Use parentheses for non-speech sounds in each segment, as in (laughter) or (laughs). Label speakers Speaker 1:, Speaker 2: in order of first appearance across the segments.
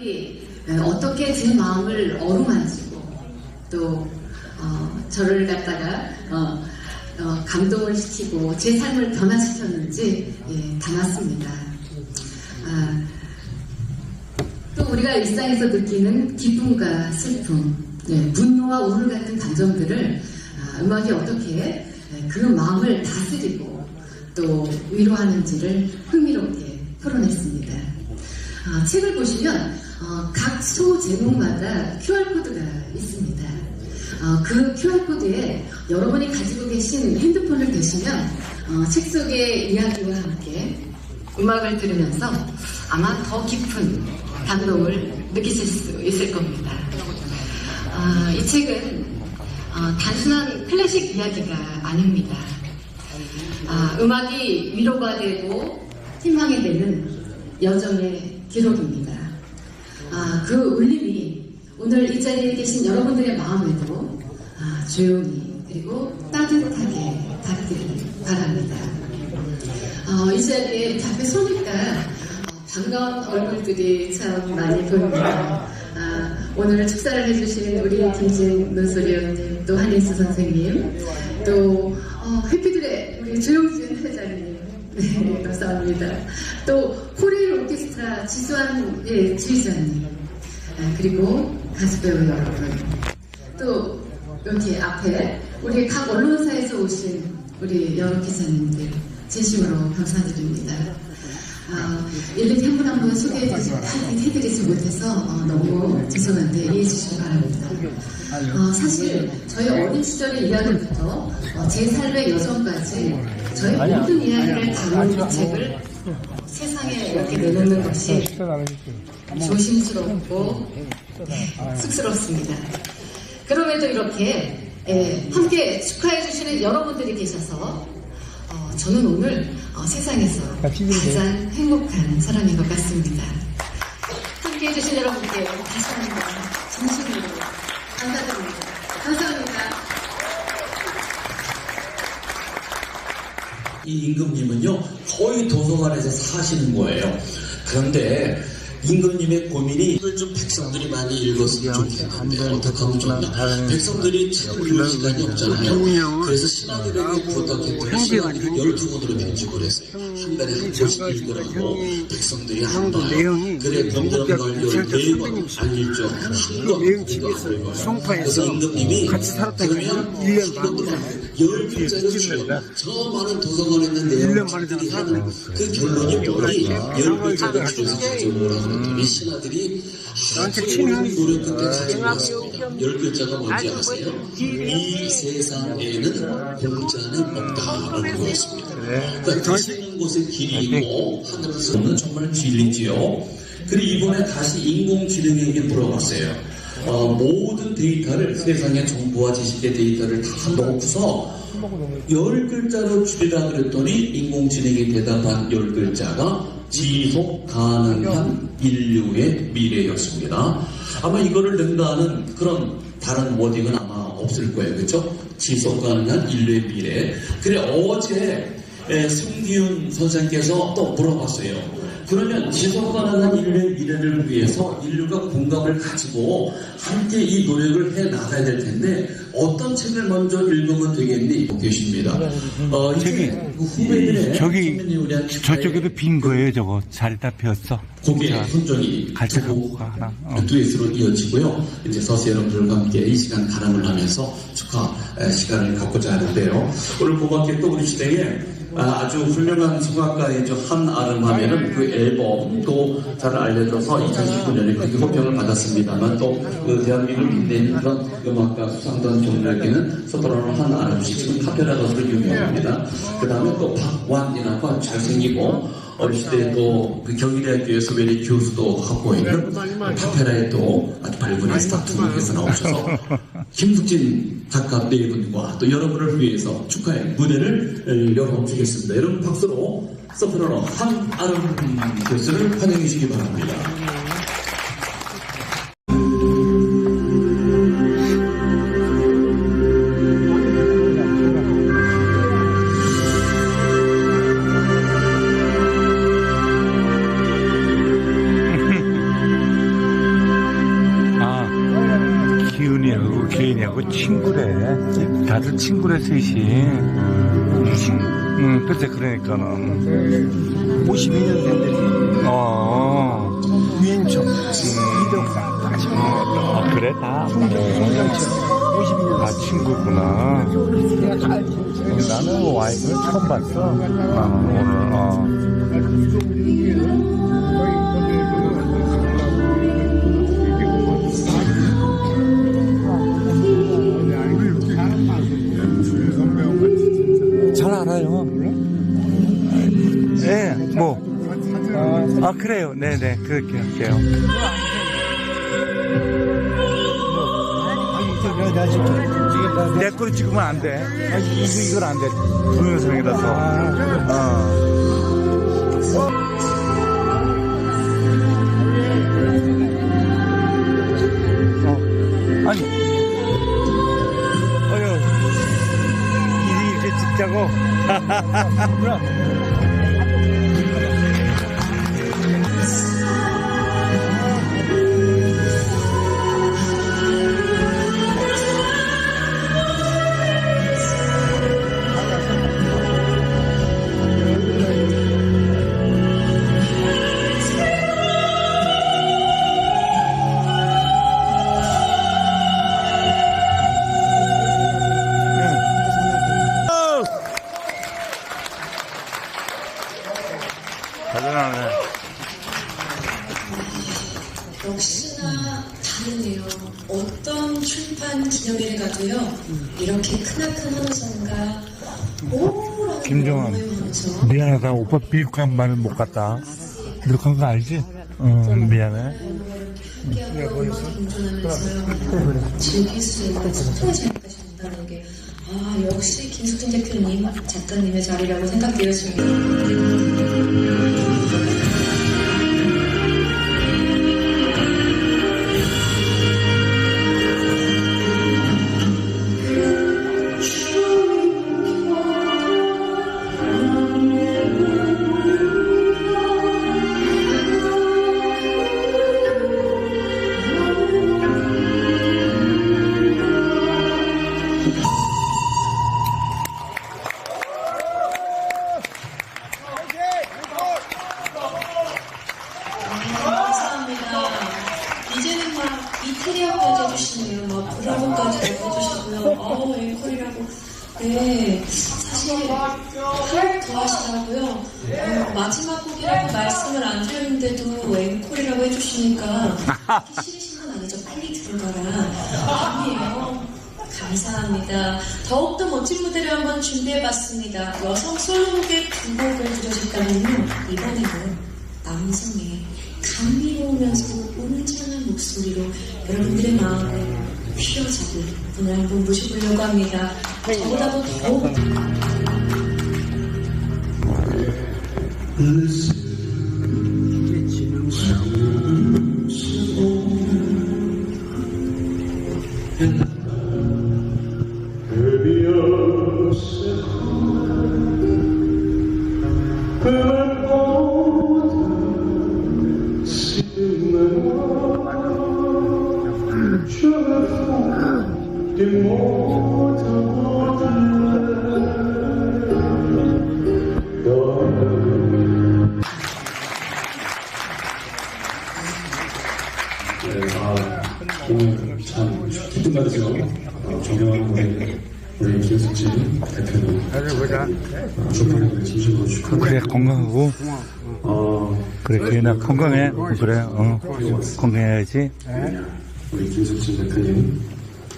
Speaker 1: 이, 어, 어떻게 제 마음을 어루만지고 또 어, 저를 갖다가 어, 어, 감동을 시키고 제 삶을 변화시켰는지 예, 담았습니다. 아, 또 우리가 일상에서 느끼는 기쁨과 슬픔, 예, 분노와 우울 같은 감정들을 아, 음악이 어떻게 예, 그 마음을 다스리고 또 위로하는지를 흥미롭게 풀어냈습니다. 아, 책을 보시면 어, 각소 제목마다 QR코드가 있습니다. 어, 그 QR코드에 여러분이 가지고 계신 핸드폰을 대시면 어, 책 속의 이야기와 함께 음악을 들으면서 아마 더 깊은 감동을 느끼실 수 있을 겁니다. 아, 이 책은 어, 단순한 클래식 이야기가 아닙니다. 아, 음악이 위로가 되고 희망이 되는 여정의 기록입니다. 아, 그 울림이 오늘 이 자리에 계신 여러분들의 마음에도 아, 조용히 그리고 따뜻하게 닿기를 바랍니다. 어, 이 자리에 앞에 서니까 어, 반가운 얼굴들이 참 많이 보입니다. 아, 오늘 축사를 해주신 우리 김진 문소리 언님, 또 한인수 선생님, 또 어, 해피들의 우리 조용진 회장님, 네, 감사합니다. 또 코리안 오케스트라 지수한 예, 지휘자님, 아, 그리고 가수 배우 여러분, 또 여기 앞에 우리 각 언론사에서 오신 우리 여러 기자님들 진심으로 감사드립니다. 아, 일일이 한 분 한 분 소개해드리지 못해서 어, 너무 죄송한데 이해해 주시기 바랍니다. 어, 사실 저희 어린 시절의 이야기부터 어, 제 삶의 여정까지 저의 모든 이야기를 담은 이 책을 세상에 이렇게 내놓는 것이 조심스럽고 네, 쑥스럽습니다. 그럼에도 이렇게 예, 함께 축하해 주시는 여러분들이 계셔서 어, 저는 오늘 어, 세상에서 가장 행복한 사람인 것 같습니다. 함께 해주신 여러분께 다시 한번 진심으로 감사드립니다.
Speaker 2: 이 임금님은요 거의 도서관에서 사시는 거예요. 그런데 임금님의 고민이 좀 백성들이 많이 읽었으면 좋겠는데 어떻게 하면 좋나 백성들이 책을 읽을 시간이 없잖아요. 그래서 신하들에게 부탁했더니 신하들이 12권으로 편집을 했어요. 한 달에 한 권씩 읽으라고 백성들이 안 봐요. 그래 그럼 널 14권 알릴죠. 한권
Speaker 3: 매형 집에서 송파에서 같이 살았다가
Speaker 2: 그러면
Speaker 3: 1년 반
Speaker 2: 열 글자를 주요. 저 많은 도서관에 있는 내용들이 하는 그 결론이 뭐니? 열 글자를 줄여서 가져오라고 그랬더니 신하들이 오랜 노력 끝에 가져왔습니다. 열 글자가 뭔지 아세요? 이 세상에는 공짜는 없다라는 거였습니다. 그러니까 곳에 길이 있고 하늘에서는 정말 진리지요. 그리고 이번에 다시 인공지능에게 물어봤어요. 어, 모든 데이터를 세상의 정보와 지식의 데이터를 다 넣고서 열 글자로 줄이라 그랬더니 인공지능이 대답한 열 글자가 지속 가능한 인류의 미래였습니다. 아마 이거를 능가하는 그런 다른 워딩은 아마 없을 거예요. 그렇죠? 지속 가능한 인류의 미래. 그래 어제 에, 승기훈 선생께서 또 물어봤어요. 그러면 지속 가능한 인류의 미래를 위해서 인류가 공감을 가지고 함께 이 노력을 해 나가야 될 텐데 어떤 책을 먼저 읽으면 되겠니? 계십니다. 어, 그 후배들의
Speaker 4: 저기 저쪽에도 빈 거예요 저거 자리 다 비었어
Speaker 2: 고개
Speaker 4: 자,
Speaker 2: 손정이
Speaker 4: 갈색
Speaker 2: 두고
Speaker 4: 갖고 가, 하나. 어.
Speaker 2: 듀엣으로 이어지고요. 이제 서수 여러분들과 함께 이 시간 가람을 하면서 축하 에, 시간을 갖고자 하는데요. 오늘 고맙게 또 우리 시대에 아, 주 훌륭한 성악가의 저 한아름 하면은 그 앨범도 잘 알려져서 2019년에 그 호평을 받았습니다만 또 그 대한민국을 빛내는 그런 음악가 수상단 경력에는 소프라노 한 아름 씨 지금 카페라 가수로 유명합니다. 그 다음에 또 박완이라고 아주 잘생기고 어린 시대에 또그 경희대학교에서 외래 교수도 하고 있는 카페라에 또 아주 발굴의 스타 두 분께서 나오셔서 김숙진 작가 네 분과 또 여러분을 위해서 축하의 무대를 에, 열어주겠습니다. 여러분 박수로 소프라노 한아름 교수를 환영해 주시기 바랍니다.
Speaker 4: 다들 친구래, 셋이. 친, 응, 글쎄, 그러니까는.
Speaker 3: 52년생들이
Speaker 4: 어,
Speaker 3: 유인총, 이덕상 다 친구.
Speaker 4: 아, 그래, 다. 어,
Speaker 3: 52년
Speaker 4: 다 친구구나. 나는 와이프를 처음 봤어. 어, 오늘, 어. 아, 그래요. 네네, 그렇게 할게요.
Speaker 3: 내
Speaker 4: 거를 찍으면 안 돼. 아, 이거, 이걸 안 돼. 동영상이라서. 어. 어. 아니. 어휴. 일이 이렇게 찍자고. (laughs) 미안하다. 오빠 미국한 말을 못 갔다. 미국한 거 알지? 응, 미안해.
Speaker 5: 게, 아, 역시 김숙진 대표님, 작가님의 자리라고 생각되었습니다. 감사합니다. 더욱더 멋진 무대를 한번 준비해봤습니다. 여성 솔로곡의 두 곡을 들으셨다면요. 이번에는 남성의 감미로우면서도 웅장한 목소리로 여러분들의 마음을 휘어잡을 분을 한번 모셔보려고 합니다. 저보다도 더욱
Speaker 2: 진심으로 축하드립니다.
Speaker 4: 그래, 건강하고.
Speaker 2: 어,
Speaker 4: 그래, 개인아, 건강해. 그래, 어. 건강해야지.
Speaker 2: 우리 김숙진 대표님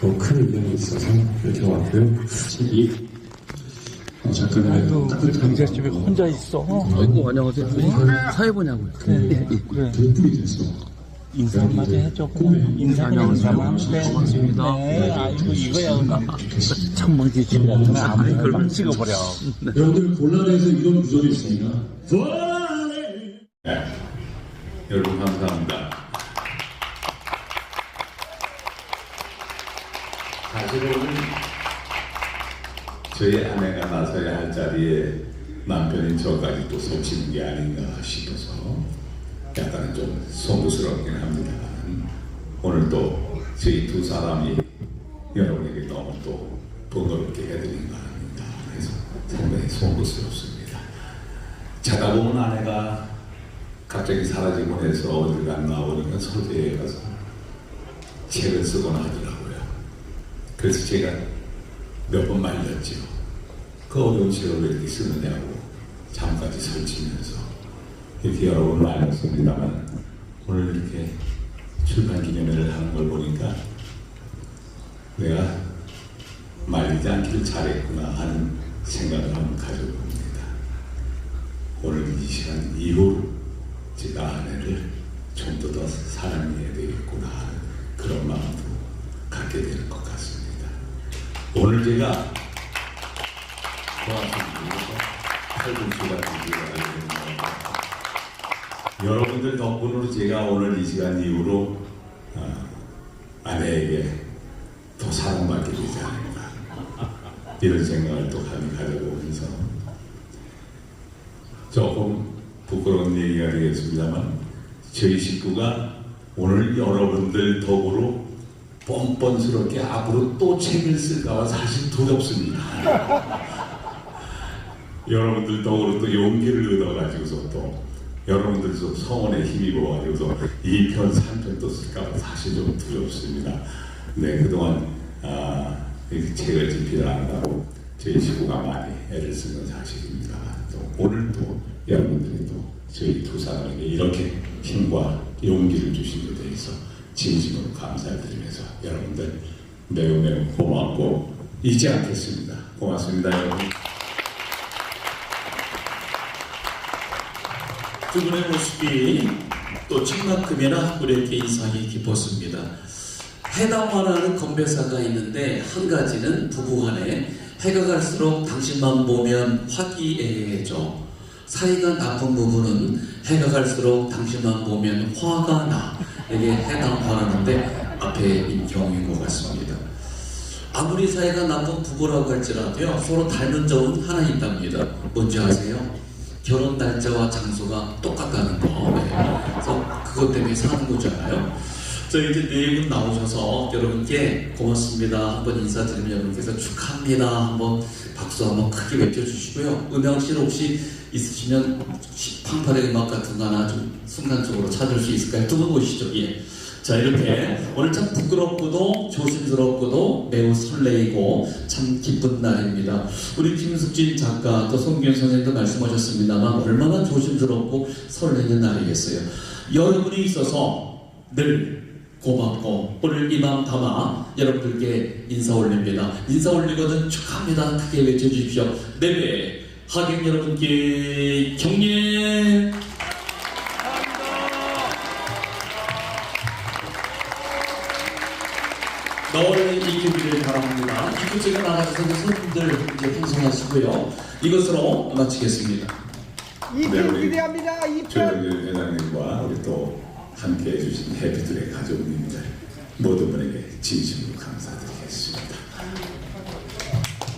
Speaker 2: 더큰 의견이 있어서 이렇게 왔고요. 이 어, 작가님의 따뜻한
Speaker 4: 집에 혼자 있어.
Speaker 6: 아이고 안녕하세요. 사회 보냐고요. 예, 예.
Speaker 4: 그래.
Speaker 2: 덕분이 됐어.
Speaker 4: 인사 한마디 해줘. 인사 그냥 인사만 하면 돼. 네, 아이고, 이거야. 청망지 집에 가면 아무 걸 찍어버려.
Speaker 2: 여러분들 곤란해서 이런 구절이 있습니다.
Speaker 7: 여러분 감사합니다. 사실은 저희 아내가 나서야 할 자리에 남편인 저까지 또 섭치는 게 아닌가 싶어서 약간은 좀 송구스럽긴 합니다만 오늘 또 저희 두 사람이 여러분에게 너무 또 번거롭게 해드린 거 아닙니다. 그래서 상당히 송구스럽습니다. 자다 보면 아내가 갑자기 사라지고 해서 어딜 갔나 보니까 서재에 가서 책을 쓰거나 하더라고요. 그래서 제가 몇 번 말렸죠. 그 어려운 책을 왜 이렇게 쓰느냐고 잠까지 설치면서 이렇게 여러 번 말렸습니다만 오늘 이렇게 출판 기념회를 하는 걸 보니까 내가 말리지 않기를 잘했구나 하는 생각을 한번 가져봅니다. 오늘 이 시간 이후로 제가 아내를 좀더더 사랑해야 되겠구나 하는 그런 마음도 갖게 되는 것 같습니다. 오늘 제가 고맙습니다. 팔꿈치 같은 기회가 되는 것 여러분들 덕분으로 제가 오늘 이 시간 이후로 어, 아내에게 더 사랑받게 되지 않을까 이런 생각을 또 감히 가져보면서 조금 부끄러운 얘기가 되겠습니다만 저희 식구가 오늘 여러분들 덕으로 뻔뻔스럽게 앞으로 또 책을 쓸까봐 사실 두렵습니다. (laughs) 여러분들 덕으로 또 용기를 얻어가지고서 또 여러분들 좀 성원에 힘입어가지고서 2편, 3편 또 쓸까봐 사실 좀 두렵습니다. 네, 그동안 아, 이 책을 집필하느라고 저희 식구가 많이 애를 쓴 건 사실입니다만 또 오늘 또 여러분들이 또 저희 두 사람에게 이렇게 힘과 용기를 주신 것에 대해서 진심으로 감사드리면서 여러분들 매우 매우 고맙고 잊지 않겠습니다. 고맙습니다, 여러분.
Speaker 2: 두 분의 모습이 또 책만큼이나 우리에게 인상이 깊었습니다. 해당화라는 건배사가 있는데 한 가지는 부부간에 해가 갈수록 당신만 보면 화기애애해져 사이가 나쁜 부부는 해가 갈수록 당신만 보면 화가 나 이게 해당화라는데 앞에 인 경우인 것 같습니다. 아무리 사이가 나쁜 부부라고 할지라도요 서로 닮은 점은 하나 있답니다. 뭔지 아세요? 결혼 날짜와 장소가 똑같다는 거. 네. 그래서 그것 때문에 사는 거잖아요. 저희 이제 네분 나오셔서 여러분께 고맙습니다. 한번 인사드리면 여러분께서 축하합니다. 한번 박수 한번 크게 외쳐주시고요. 음향실 혹시 있으시면 팡파의 음악 같은 거 하나 좀 순간적으로 찾을 수 있을까요? 두분 오시죠. 예. 자 이렇게 오늘 참 부끄럽고도 조심스럽고도 매우 설레이고 참 기쁜 날입니다. 우리 김숙진 작가 또 송기현 선생님도 말씀하셨습니다만 얼마나 조심스럽고 설레는 날이겠어요. 여러분이 있어서 늘 고맙고 오늘 이 마음 담아 여러분들께 인사 올립니다. 인사 올리거든 축하합니다. 크게 외쳐주십시오. 네배 하객 여러분께 격려 기쁘제가 나가셔서 손님들 이제 풍성하시고요. 이것으로 마치겠습니다.
Speaker 7: 네,
Speaker 8: 이편
Speaker 7: 우리
Speaker 8: 기대합니다. 이편.
Speaker 7: 조영길 회장님과 우리 또 함께 해주신 해피들의 가족님들 모든 분에게 진심으로 감사드리겠습니다.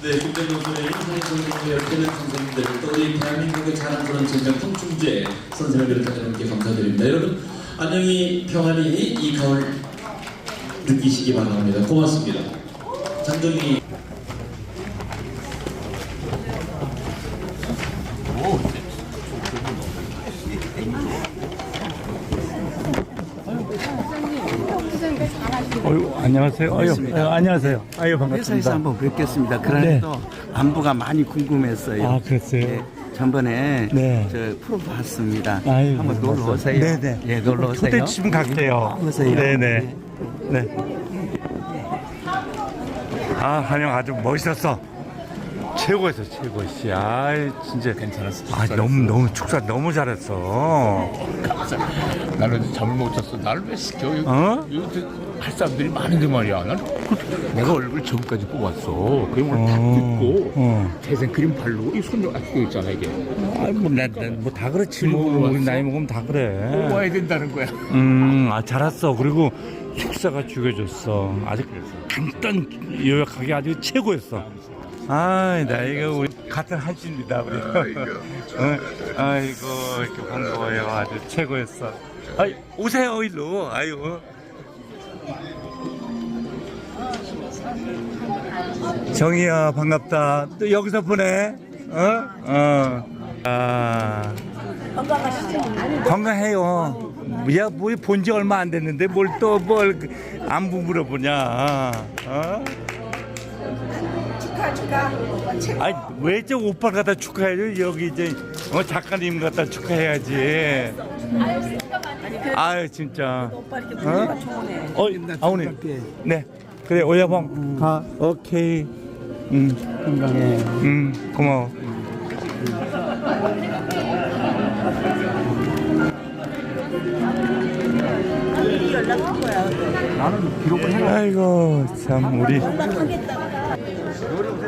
Speaker 2: 네, 김대중 선생님, 선생님, 옆에는 선생님들, 또 우리 대한민국의 자랑스러운 진정 통충제 선생님을 비롯한 여러분께 감사드립니다. 여러분, 안녕히 평안히 이 가을 느끼시기 바랍니다. 고맙습니다. 장 정희
Speaker 4: 어유, 안녕하세요. 어유, 어, 안녕하세요. 아유,
Speaker 6: 회사에서
Speaker 4: 반갑습니다.
Speaker 6: 한번 뵙겠습니다. 그런데 또 안부가 많이 궁금했어요.
Speaker 4: 아, 그랬어요?
Speaker 6: 예, 전번에
Speaker 4: 네.
Speaker 6: 저 프로 봤습니다.
Speaker 4: 아유,
Speaker 6: 한번 놀러
Speaker 4: 반갑습니다.
Speaker 6: 오세요.
Speaker 4: 네네.
Speaker 6: 예, 놀러 오세요.
Speaker 4: 초대 좀 갈게요.
Speaker 6: 오세요.
Speaker 4: 네네. 네. 아, 한영 아주 멋있었어. 최고였어, 최고. 씨, 아, 진짜 괜찮았어. 아, 너무 너무 축사 너무 잘했어.
Speaker 9: 나는 잠을 못 잤어. 나를 왜 시켜?
Speaker 4: 어?
Speaker 9: 이거 할 사람들이 많은데 말이야. 나는 그- 내가 얼굴 지금까지 뽑았어. 그게 오늘 딱
Speaker 4: 어,
Speaker 9: 듣고
Speaker 4: 어.
Speaker 9: 크림 바르고 이 손좀 아직도 있잖아 이게.
Speaker 4: 아, 뭐, 나, 나, 뭐, 다 그렇지. 뭐, 우리 나이 먹으면 다 그래.
Speaker 9: 뽑아야 된다는 거야.
Speaker 4: 음, 아, 잘했어. 그리고 숙사가 죽여줬어. 아주 간단 요약하게 아주 최고였어. 아, 나 이거 우리 같은 한씨입니다, 우리. (laughs) 어, 아이고, 이렇게 반가워요. 아주 최고였어. 아이, 오세요, 일로. 아이고. 정희야 반갑다. 또 여기서 보내. 어? 어. 아. 건강해요. 야, 뭐 본지 얼마 안 됐는데 뭘 또 뭘 안부 물어보냐. 어? 축하 축하. 아니 왜저 오빠 갖다 축하해요? 여기 이제 어 작가님 갖다 축하해야지. 아유 진짜. 어? 어, 아오네. 네. 그래 오야봉. 가. 오케이. 음.
Speaker 3: 건강해.
Speaker 4: 음 고마워. 아이고 참 우리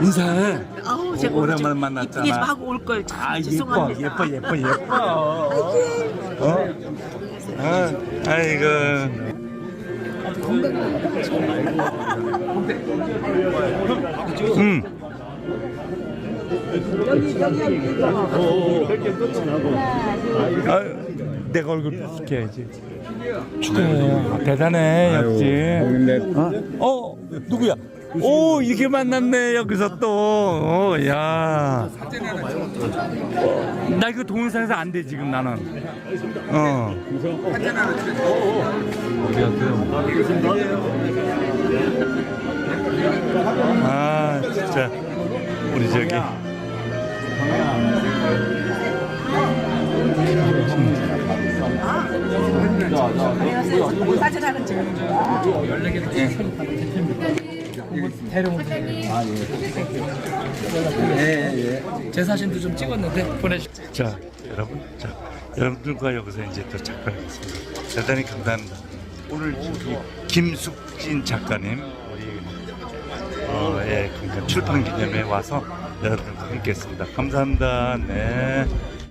Speaker 4: 인사해.
Speaker 10: 아우 제가
Speaker 4: 오랜만에
Speaker 10: 좀
Speaker 4: 만났잖아.
Speaker 10: 이쁘게 좀 하고 올걸
Speaker 4: 아 예뻐
Speaker 10: 죄송합니다.
Speaker 4: 예뻐 예뻐 예뻐. (laughs) 어? 아, 아이고. 음. 아, 내가 얼굴 비축해야지. 축하해요. 대단해, 역시. 어? 어, 누구야? 오, 이렇게 만났네, 여기서 또. 어, 야. 나 이거 동영상에서 안 돼, 지금 나는. 어. 아, 진짜. 우리 저기.
Speaker 6: 제 사진도 좀 찍었는데 보내주.
Speaker 4: 자, 여러분, 자, 여러분들과 여기서 이제 또 작가였습니다. 대단히 감사합니다. 오늘 저기 김숙진 작가님, 우리 어, 예, 그러니까 출판 기념회에 와서 여러분들과 함께 했습니다. 감사합니다. 네.